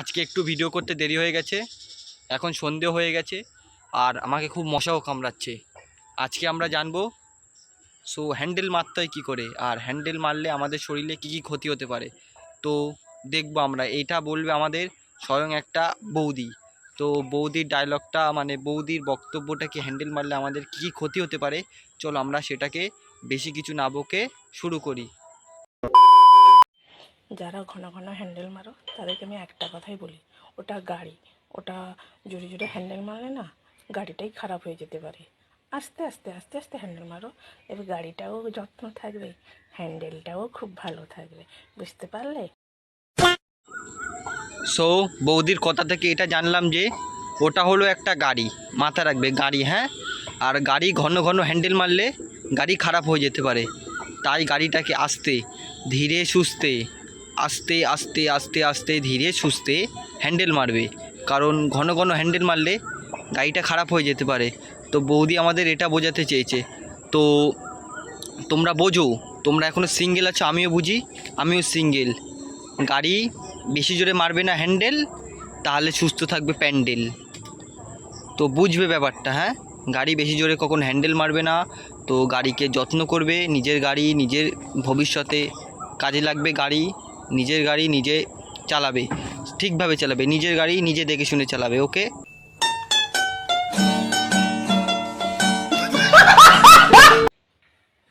আজকে একটু ভিডিও করতে দেরি হয়ে গেছে। এখন সন্ধে হয়ে গেছে, আর আমাকে খুব মশাও কামড়াচ্ছে। আজকে আমরা জানব সো হ্যান্ডেল মারতে হয় কী করে? আর হ্যান্ডেল মারলে আমাদের শরীরে কী কী ক্ষতি হতে পারে? তো দেখব আমরা, এইটা বলবে আমাদের স্বয়ং একটা বৌদি। তো বৌদির ডায়লগটা মানে বৌদির বক্তব্যটা কি হ্যান্ডেল মারলে আমাদের কী কী ক্ষতি হতে পারে? চলো আমরা সেটাকে বেশি কিছু না বকে শুরু করি। যারা ঘন ঘন হ্যান্ডেল মারো, তাদেরকে আমি একটা কথাই বলি, ওটা গাড়ি, ওটা জোরে জোরে হ্যান্ডেল মারলে না গাড়িটাই খারাপ হয়ে যেতে পারে। আস্তে আস্তে আস্তে আস্তে হ্যান্ডেল মারো, এবার গাড়িটাও যত্ন থাকবে হ্যান্ডেলটাও খুব ভালো থাকবে, বুঝতে পারলে? সো বৌদির কথা থেকে এটা জানলাম যে, ওটা হলো একটা গাড়ি, মাথা রাখবে, গাড়ি হ্যাঁ? আর গাড়ি ঘন ঘন হ্যান্ডেল মারলে গাড়ি খারাপ হয়ে যেতে পারে, তাই গাড়িটাকে আসতে, ধীরে সুস্থে আস্তে আস্তে আস্তে আস্তে ধীরে সুস্থে হ্যান্ডেল মারবে। কারণ ঘন ঘন হ্যান্ডেল মারলে গাড়িটা খারাপ হয়ে যেতে পারে। তো বৌদি আমাদের এটা বোঝাতে চেয়েছে। তো তোমরা বোঝো, তোমরা এখনও সিঙ্গেল আছো, আমিও বুঝি, আমিও সিঙ্গেল গাড়ি বেশি জোরে মারবে না হ্যান্ডেল তাহলে সুস্থ থাকবে প্যান্ডেল। তো বুঝবে ব্যাপারটা হ্যাঁ? গাড়ি বেশি জোরে কখন হ্যান্ডেল মারবে না, তো গাড়িকে যত্ন করবে, নিজের গাড়ি, নিজের ভবিষ্যতে কাজে লাগবে গাড়ি। নিজের গাড়ি নিজে চালাবে ঠিকভাবে চালাবে নিজের গাড়ি নিজে দেখে শুনে চালাবে ওকে?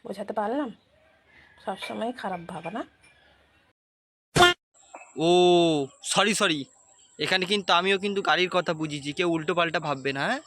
বোঝাতে পারলাম? সবসময় খারাপ ভাবা না ও সরি সরি এখানে কিন্তু আমিও কিন্তু গাড়ির কথা বুঝিয়েছি কেউ উল্টো পাল্টা ভাববে না হ্যাঁ?